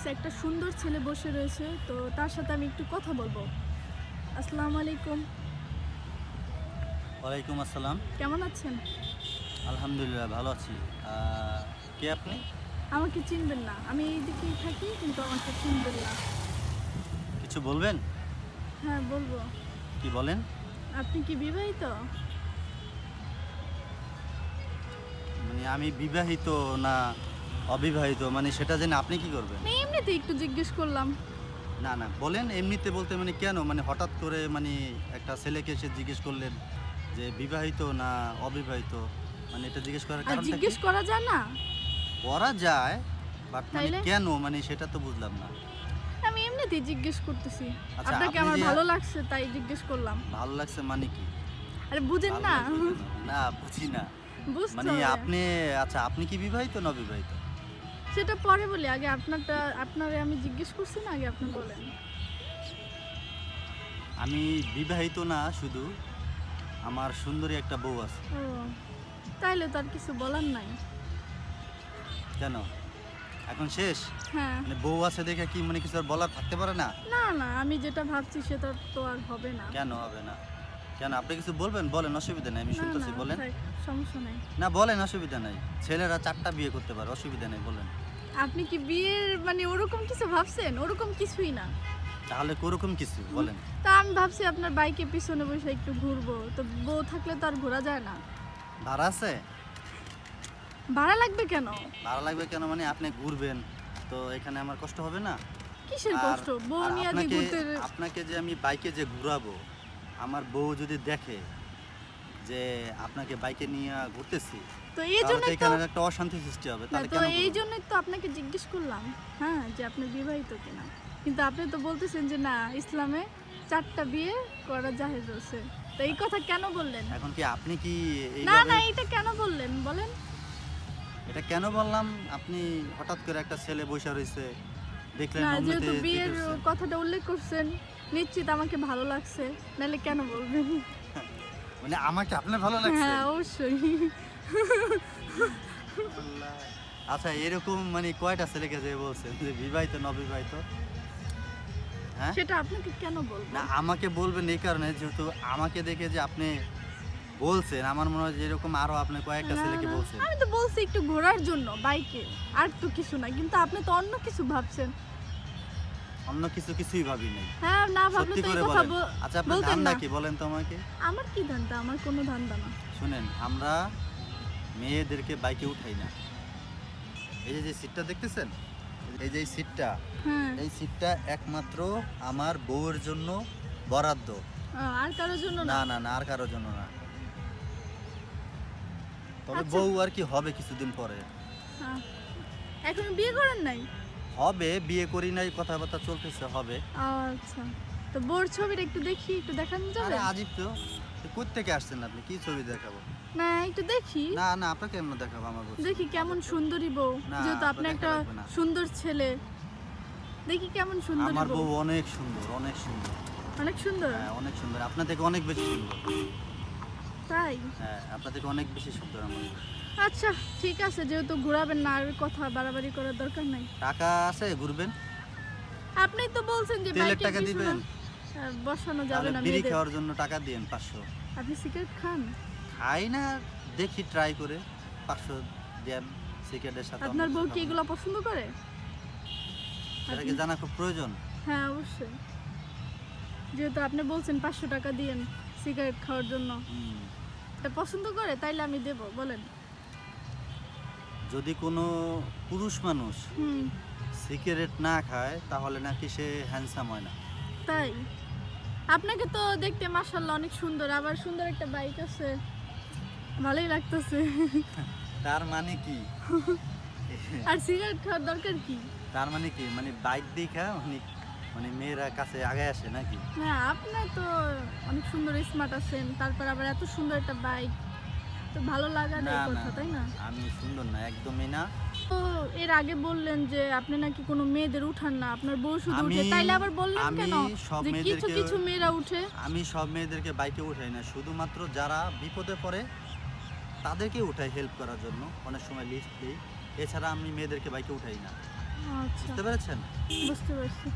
Guys একটা সুন্দর ছেলে বসে রয়েছে তো তার সাথে আমি একটু কথা বলব। আসসালামু আলাইকুম। ওয়ালাইকুম আসসালাম। কেমন আছেন? আলহামদুলিল্লাহ ভালো আছি। কে আপনি? আমাকে চিনবেন না। আমি এই দিকেই থাকি কিন্তু আমাকে চিনবেন না। কিছু বলবেন? হ্যাঁ বলব। কি বলেন? আপনি কি বিবাহিত? মানে আমি বিবাহিত না অবিবাহিত মানে সেটা জেনে আপনি কি করবেন? এমনিতে একটু জিজ্ঞেস করলাম। না না বলেন এমনিতে বলতে মানে কেন? মানে হঠাৎ করে মানে একটা ছেলেকে এসে জিজ্ঞেস করলেন যে বিবাহিত না অবিবাহিত? মানে এটা জিজ্ঞেস করার আর কারণটা কি? জিজ্ঞেস করা যায় না। করা যায় বাট মানে তাইলে? কেন? মানে সেটা তো বুঝলাম না। আমি এমনিতেই জিজ্ঞেস করতেছি। আচ্ছা, আপনাকে আপনি আমার যে- ভালো লাগছে তাই জিজ্ঞেস করলাম। ভালো লাগছে মানে কি? আরে বুঝেন ভালো না। লাগছে কেন? না বুঝি না। বুঝতে মানে হবে। আপনি আচ্ছা আপনি কি বিবাহিত না অবিবাহিত? সেটা পরে বলি আগে আপনারটা আপনারে আমি জিজ্ঞেস করছি না আগে আপনি বলেন। আমি বিবাহিত না শুধু আমার সুন্দরী একটা বউ আছে। ও তাইলে তো আর কিছু বলার নাই। কেন? এখন শেষ? হ্যাঁ। মানে বউ আছে দেখে কি মানে কিছু আর বলার থাকতে পারে না? না না আমি যেটা ভাবছি সেটা তো আর হবে না। কেন হবে না? কেন? আপনি কিছু বলবেন? বলেন অসুবিধা নেই আমি শুনতেছি বলেন। সমস্যা নাই। না বলেন অসুবিধা নাই। ছেলেরা চারটা বিয়ে করতে পারে অসুবিধা নেই বলেন। আপনি কি বিয়ের মানে ওরকম কিছু ভাবছেন? ওরকম কিছুই না। তাহলে কোরকম কিছু বলেন। তা আমি ভাবছি আপনার বাইকে পিছনে বসে একটু ঘুরবো। তো বউ থাকলে তো আর ঘোরা যায় না। ভাড়া আছে? ভাড়া লাগবে কেন? ভাড়া লাগবে কেন মানে আপনি ঘুরবেন তো এখানে আমার কষ্ট হবে না? কিসের আর- কষ্ট? বউ আর নিয়ে যে আপনাকে ঘুরতে আপনাকে যে আমি বাইকে যে ঘুরাবো আমার বউ যদি দেখে যে আপনাকে বাইকে নিয়ে ঘুরতেছি তো এই জন্য তো এখানে একটা অশান্তি সৃষ্টি হবে তাহলে তো এই? জন্যই তো আপনাকে জিজ্ঞেস করলাম হ্যাঁ যে আপনি বিবাহিত কিনা। কিন্তু আপনি তো বলতেছেন যে না ইসলামে চারটা বিয়ে করা জাহেজ আছে। তো এই কথা কেন বললেন? এখন কি আপনি কি না না এটা কেন বললেন? বলেন। এটা কেন বললাম? আপনি হঠাৎ করে একটা ছেলে বসে রয়েছে দেখলেন না যেহেতু বিয়ের কথাটা উল্লেখ করছেন নিশ্চিত আমাকে ভালো লাগছে। নাহলে কেন বলবেন? মানে আমাকে আপনার ভালো লাগছে? হ্যাঁ অবশ্যই আচ্ছা এরকম মানে কয়টা ছেলেকে যে বলছেন? যে বিবাহিত নবিবাহিত? হ্যাঁ? সেটা আপনাকে কেন বলব না আমাকে বলবেন এই কারণে যেহেতু আমাকে দেখে যে আপনি বলছেন আমার মনে হয় যে এরকম আরও আপনি কয়েকটা ছেলেকে বলছেন। আমি তো বলছি একটু ঘোরার জন্য বাইকে। আর তো কিছু না কিন্তু আপনি তো অন্য কিছু ভাবছেন। অন্য কিছু কিছুই ভাবি নাই হ্যাঁ না ভাবলে সত্যি তো এই কথা বলেন। বল- আচ্ছা আপনার বলতেন ধান্দা না। কি? বলেন তো আমাকে। আমার কি ধান্দা? আমার কোনো ধান্দা না। শুনেন আমরা মেয়েদেরকে বাইকে উঠাই না। এই যে যে সিটটা দেখতেছেন? এই যে এই সিটটা। হ্যাঁ। এই সিটটা একমাত্র আমার বউয়ের জন্য বরাদ্দ। আহ, আর কারোর জন্য না? না না না আর কারোর জন্য না। তবে আচ্ছা। বউ আর কি হবে কিছুদিন পরে। হ্যাঁ। এখনও বিয়ে করেন নাই? হবে বিয়ে করি নাই কথাবার্তা চলতেছে হবে। আচ্ছা। তো বোর ছবিটা একটু দেখি একটু দেখানো যাবে? আরে আজিব তো। কোথেকে আসছেন আপনি? কি ছবি দেখাবো? না একটু দেখি। না না আপনাকে এমন দেখাবো আমার বউ দেখি কেমন সুন্দরী বউ যেহেতু আপনি একটা। সুন্দর ছেলে। দেখি কেমন সুন্দরী আমার বউ। অনেক সুন্দর অনেক সুন্দর। অনেক সুন্দর? হ্যাঁ অনেক সুন্দর। আপনার থেকে অনেক বেশি সুন্দর। তাই? হ্যাঁ আপনার থেকে অনেক বেশি সুন্দর আমার। আচ্ছা ঠিক আছে যেহেতু ঘোরাবেন না আর কথা বাড়াবাড়ি করার দরকার নাই। টাকা আছে ঘুরবেন। আপনি তো বলছেন যে তেলের বাইকের টাকা দিবেন। বসানো যাবে তাহলে না বিড়ি মেয়েদের। খাওয়ার জন্য টাকা দিন পাঁচশো। আপনি সিগারেট খান? খাই না দেখি ট্রাই করে পাঁচশো দেন সিগারেটের সাথে আপনার অন্য বউ কিছু কি খাব এগুলো পছন্দ করে। সেটা কি জানা খুব প্রয়োজন। হ্যাঁ অবশ্যই। যেহেতু আপনি বলছেন পাঁচশো টাকা দিয়েন সিগারেট খাওয়ার জন্য। হুম। এটা পছন্দ করে তাইলে আমি দেব বলেন। যদি কোনো পুরুষ মানুষ সিগারেট না খায় তাহলে নাকি সে হ্যান্ডসাম হয় না। তাই? আপনাকে তো দেখতে মাশাল্লাহ অনেক সুন্দর আবার সুন্দর একটা বাইক আছে। ভালোই লাগতেছে। তার মানে কি? আর সিগারেট খাওয়ার দরকার কি? তার মানে কি? মানে বাইক দেখা মানে মানে মেয়েরা কাছে আগে আসে নাকি? হ্যাঁ আপনার তো অনেক সুন্দর স্মার্ট আছেন তারপর আবার এত সুন্দর একটা বাইক তো ভালো লাগার না এই না কথা তাই না? আমি সুন্দর না একদমই না। তো এর আগে বললেন যে আপনি নাকি কোনো মেয়েদের উঠান না আপনার বউ শুধু উঠে। তাইলে আবার বললেন কেন? যে কিছু কিছু মেয়েরা উঠে। আমি সব মেয়েদেরকে বাইকে উঠাই না শুধুমাত্র যারা বিপদে পড়ে তাদেরকে উঠাই হেল্প করার জন্য। অনেক সময় লিফট দিই। এছাড়া আমি মেয়েদেরকে বাইকে উঠাই না। আচ্ছা। বুঝতে পেরেছেন? বুঝতে পারছি।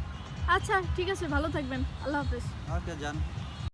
আচ্ছা ঠিক আছে ভালো থাকবেন। আল্লাহ হাফেজ। ওকে যান।